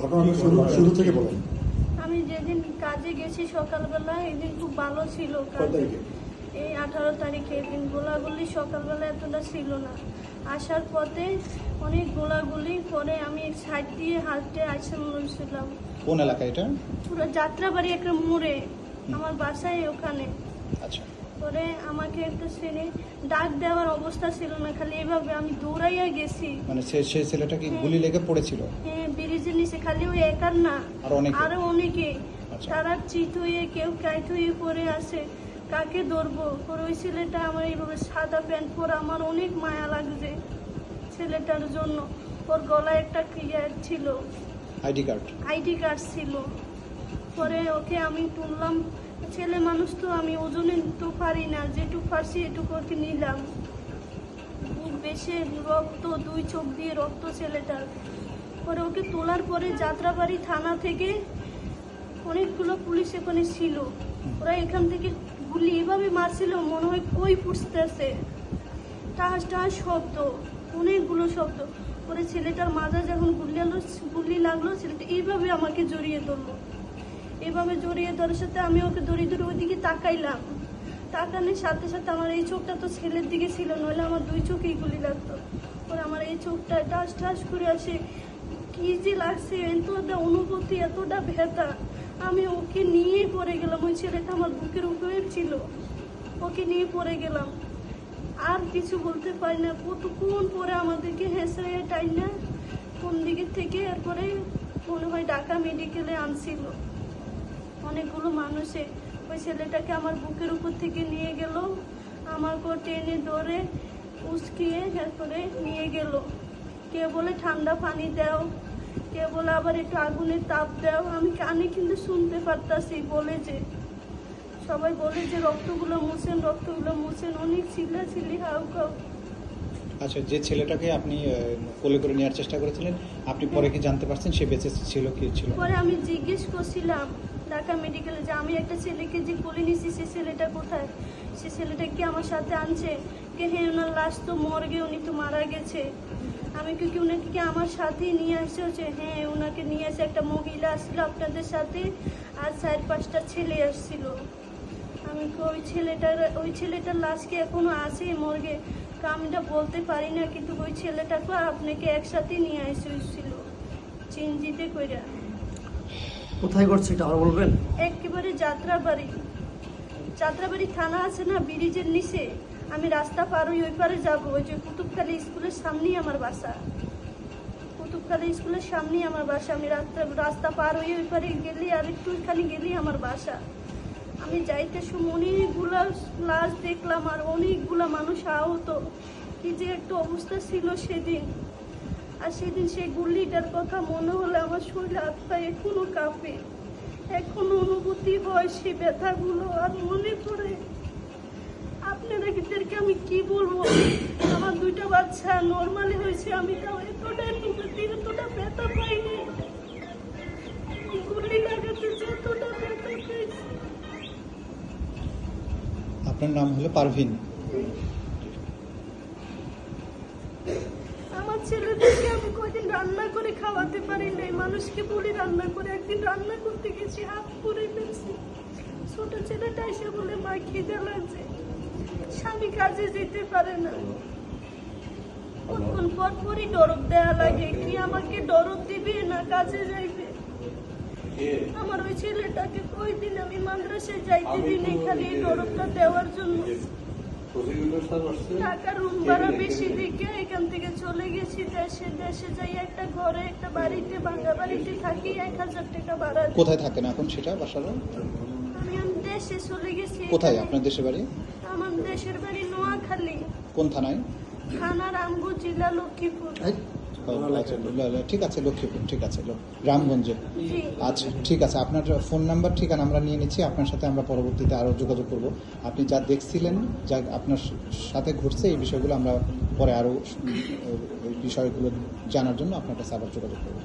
ঘটনাটা শুরু শুরু থেকে বলেন। আমি যেদিন কাজে গেছি সকালবেলা এদিন খুব ভালো ছিল কাজ। এই আঠারো তারিখে এদিন গোলাগুলি সকালবেলা এতটা ছিল না। আসার পথে অনেক গোলাগুলি পরে আমি সাইড দিয়ে হাঁটতে আসে মরেছিলাম কোন এলাকা এটা? পুরো যাত্রাবাড়ি একটা মোড়ে আমার বাসায় ওখানে। আচ্ছা। পরে আমাকে একটা ছেলে ডাক দেওয়ার অবস্থা ছিল না খালি এভাবে আমি দৌড়াইয়া গেছি। মানে সে সেই ছেলেটা কি গুলি লেগে পড়েছিল? হ্যাঁ নিচে খালি ওই একার না। আরও অনেকে? আচ্ছা। তারা চিত হয়ে কেউ কাইট হয়ে পড়ে আসে কাকে ধরবো? পরে ওই ছেলেটা আমার এইভাবে সাদা প্যান্ট পরে আমার অনেক মায়া লাগছে ছেলেটার জন্য। ওর গলায় একটা ক্রিয়ার ছিল। ID card? আইডি কার্ড ছিল। পরে ওকে আমি তুললাম। ছেলে মানুষ তো আমি ওজনে তো পারি না। যেটুকু পারছি এটুকু ওকে নিলাম। বেশে রক্ত দুই চোখ দিয়ে রক্ত ছেলেটার। পরে ওকে তোলার পরে যাত্রাবাড়ি থানা থেকে অনেকগুলো পুলিশ এখানে ছিল। ওরা এখান থেকে গুলি এভাবে মারছিল, মনে হয় কই ফুটতেছে। টাস টাস শব্দ, অনেকগুলো শব্দ। পরে ছেলেটার মাজা যখন গুলি আলো, গুলি লাগল, ছেলেটা এইভাবে আমাকে জড়িয়ে ধরলো। এভাবে জড়িয়ে ধরার সাথে আমি ওকে ধরে ধরে ওইদিকে তাকাইলাম। তাকানোর সাথে সাথে আমার এই চোখটা তো ছেলের দিকে ছিল, নইলে আমার দুই চোখেই গুলি লাগতো। পরে আমার এই চোখটা টাস টাস করে আসে। কি যে লাগছে, এতটা অনুভূতি, এতটা ভেতা আমি ওকে নিয়ে পড়ে গেলাম, ওই ছেলেটা আমার বুকের উপরে ছিল। ওকে নিয়ে পড়ে গেলাম। আর কিছু বলতে পারি না। কতক্ষণ পরে আমাদেরকে হেসে টাই না কোন দিকে থেকে এরপরে মনে হয় ঢাকা মেডিকেলে আনছিল। অনেকগুলো মানুষে ওই ছেলেটাকে আমার বুকের উপর থেকে নিয়ে গেল আমাকে টেনে ধরে উস্কিয়ে এরপরে নিয়ে গেল। কে বলে, ঠান্ডা পানি দাও। কে বলে আবার একটু আগুনের তাপ দেওয়া আমি কানে কিন্তু শুনতে পারতাছি বলে যে। সবাই বলে যে রক্তগুলো মুছেন রক্তগুলো মুছেন অনেক চিল্লা চিল্লি হাউ। খাও আচ্ছা যে ছেলেটাকে আপনি কোলে করে নেওয়ার চেষ্টা করেছিলেন আপনি পরে কি জানতে পারছেন সে বেঁচে ছিল কি ছিল? পরে আমি জিজ্ঞেস করছিলাম ঢাকা মেডিকেলে যে আমি একটা ছেলেকে যে কোলে নিছি সে ছেলেটা কোথায়? সে ছেলেটা কি আমার সাথে আনছে? কে হ্যাঁ ওনার লাশ তো মর্গে উনি তো মারা গেছে। আমি কি কি ওনাকে কি আমার সাথেই নিয়ে আসছে? হচ্ছে হ্যাঁ ওনাকে নিয়ে আসে একটা মহিলা আসছিল আপনাদের সাথে আর চার পাঁচটা ছেলে আসছিল। আমি কি ওই ছেলেটার ওই ছেলেটার লাশকে এখনও আছে মর্গে? তা আমি এটা বলতে পারি না কিন্তু ওই ছেলেটাকে আপনাকে একসাথে নিয়ে আসে হয়েছিল চিনজিতে কইরা। কোথায় করছে এটা আর বলবেন? একেবারে যাত্রাবাড়ি। যাত্রাবাড়ি থানা আছে না ব্রিজের নিচে? আমি রাস্তা পার ওই পারে যাব। ওই যে কুতুবখালি স্কুলের সামনেই আমার বাসা। কুতুবখালি স্কুলের সামনেই আমার বাসা। আমি রাস্তা রাস্তা পার হয়ে ওই পারে গেলে আর একটু খালি গেলেই আমার বাসা। আমি যাইতে সময় অনেকগুলা লাশ দেখলাম আর অনেকগুলা মানুষ আহত। কি যে একটা অবস্থা ছিল সেদিন। আর সেদিন সেই গুলিটার কথা মনে হলে আমার শরীর হাত পা এখনও কাঁপে। এখনও অনুভূতি হয় সে ব্যথাগুলো আর মনে পড়ে। আপনারা এদেরকে আমি কি বলব? আমার দুইটা বাচ্চা নর্মালি হয়েছে আমি তাও এতটা এতটা ব্যথা পাইনি। গুলি লাগাতে যতটা ব্যথা পেয়েছি আপনার নাম হলো পারভিন। আমার ছেলেদেরকে আমি কয়দিন রান্না করে খাওয়াতে পারি নাই। মানুষকে বলি রান্না করে একদিন রান্না করতে গেছি হাত পুড়ে ফেলছি। ছোট ছেলেটা এসে বলে মা খিদে লাগছে। স্বামী কাজে যেতে পারে না। কতক্ষণ পর পরই ডরব দেয়া লাগে। কি আমাকে ডরব দিবে না কাজে যাইবে? আমার ওই ছেলেটাকে কয়দিন আমি মাদ্রাসায় যাইতে দিনে খালি এই ডরবটা দেওয়ার জন্য। টাকা রুম ভাড়া বেশি দিকে এখান থেকে চলে গেছি দেশে। দেশে যাই একটা ঘরে একটা বাড়িতে ভাঙা বাড়িতে থাকি এক হাজার টাকা ভাড়া। কোথায় থাকেন এখন সেটা বাসারও আমি দেশে চলে গেছি। কোথায়? আপনার দেশের বাড়ি? আমার দেশের বাড়ি নোয়াখালী। কোন থানায়? থানা রামগঞ্জ জেলা লক্ষ্মীপুর। আচ্ছা, ঠিক আছে লক্ষ্মীপুর ঠিক আছে রামগঞ্জে। আচ্ছা ঠিক আছে আপনার ফোন নাম্বার ঠিকানা আমরা নিয়ে নিচ্ছি আপনার সাথে আমরা পরবর্তীতে আরও যোগাযোগ করব। আপনি যা দেখছিলেন যা আপনার সাথে ঘটছে এই বিষয়গুলো আমরা পরে আরও বিষয়গুলো জানার জন্য আপনার কাছে আবার যোগাযোগ করব।